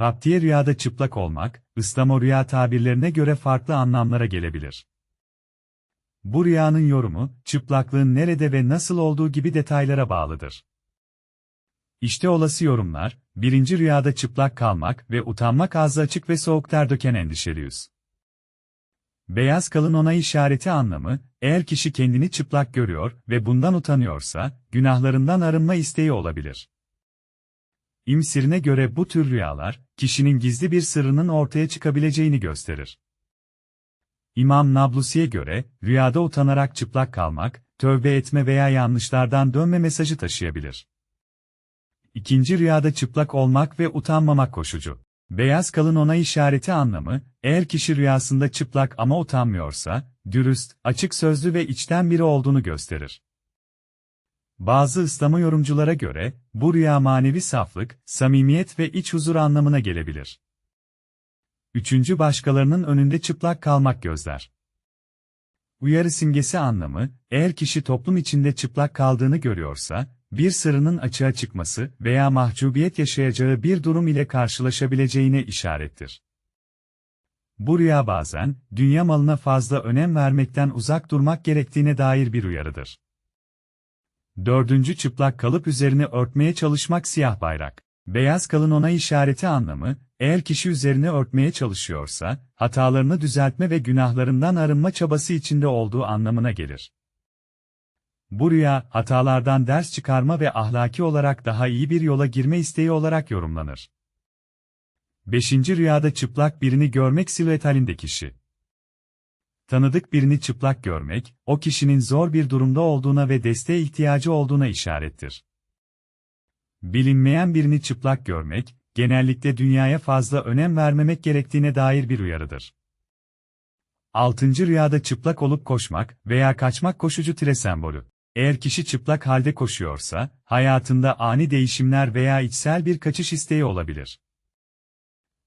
Raptiye rüyada çıplak olmak, İslamo rüya tabirlerine göre farklı anlamlara gelebilir. Bu rüyanın yorumu, çıplaklığın nerede ve nasıl olduğu gibi detaylara bağlıdır. İşte olası yorumlar, birinci rüyada çıplak kalmak ve utanmak ağzı açık ve soğuk ter döken endişeliyiz. Beyaz kalın onay işareti anlamı, eğer kişi kendini çıplak görüyor ve bundan utanıyorsa, günahlarından arınma isteği olabilir. İmsirine göre bu tür rüyalar, kişinin gizli bir sırrının ortaya çıkabileceğini gösterir. İmam Nablusi'ye göre, rüyada utanarak çıplak kalmak, tövbe etme veya yanlışlardan dönme mesajı taşıyabilir. İkinci rüyada çıplak olmak ve utanmamak koşucu. Beyaz kalın onay işareti anlamı, eğer kişi rüyasında çıplak ama utanmıyorsa, dürüst, açık sözlü ve içten biri olduğunu gösterir. Bazı ıslama yorumculara göre, bu rüya manevi saflık, samimiyet ve iç huzur anlamına gelebilir. Üçüncü başkalarının önünde çıplak kalmak gözler. Uyarı simgesi anlamı, eğer kişi toplum içinde çıplak kaldığını görüyorsa, bir sırrının açığa çıkması veya mahcubiyet yaşayacağı bir durum ile karşılaşabileceğine işarettir. Bu rüya bazen, dünya malına fazla önem vermekten uzak durmak gerektiğine dair bir uyarıdır. Dördüncü çıplak kalıp üzerine örtmeye çalışmak siyah bayrak. Beyaz kalın onay işareti anlamı, eğer kişi üzerine örtmeye çalışıyorsa, hatalarını düzeltme ve günahlarından arınma çabası içinde olduğu anlamına gelir. Bu rüya, hatalardan ders çıkarma ve ahlaki olarak daha iyi bir yola girme isteği olarak yorumlanır. Beşinci rüyada çıplak birini görmek silüet halinde kişi. Tanıdık birini çıplak görmek, o kişinin zor bir durumda olduğuna ve desteğe ihtiyacı olduğuna işarettir. Bilinmeyen birini çıplak görmek, genellikle dünyaya fazla önem vermemek gerektiğine dair bir uyarıdır. Altıncı rüyada çıplak olup koşmak veya kaçmak koşucu tire sembolü. Eğer kişi çıplak halde koşuyorsa, hayatında ani değişimler veya içsel bir kaçış isteği olabilir.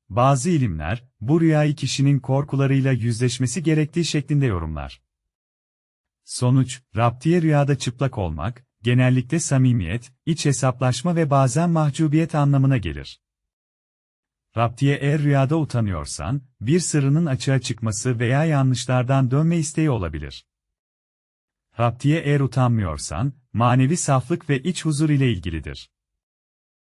Bazı ilimler, bu rüyayı kişinin korkularıyla yüzleşmesi gerektiği şeklinde yorumlar. Sonuç, raptiye rüyada çıplak olmak, genellikle samimiyet, iç hesaplaşma ve bazen mahcubiyet anlamına gelir. Raptiye eğer rüyada utanıyorsan, bir sırrının açığa çıkması veya yanlışlardan dönme isteği olabilir. Raptiye eğer utanmıyorsan, manevi saflık ve iç huzur ile ilgilidir.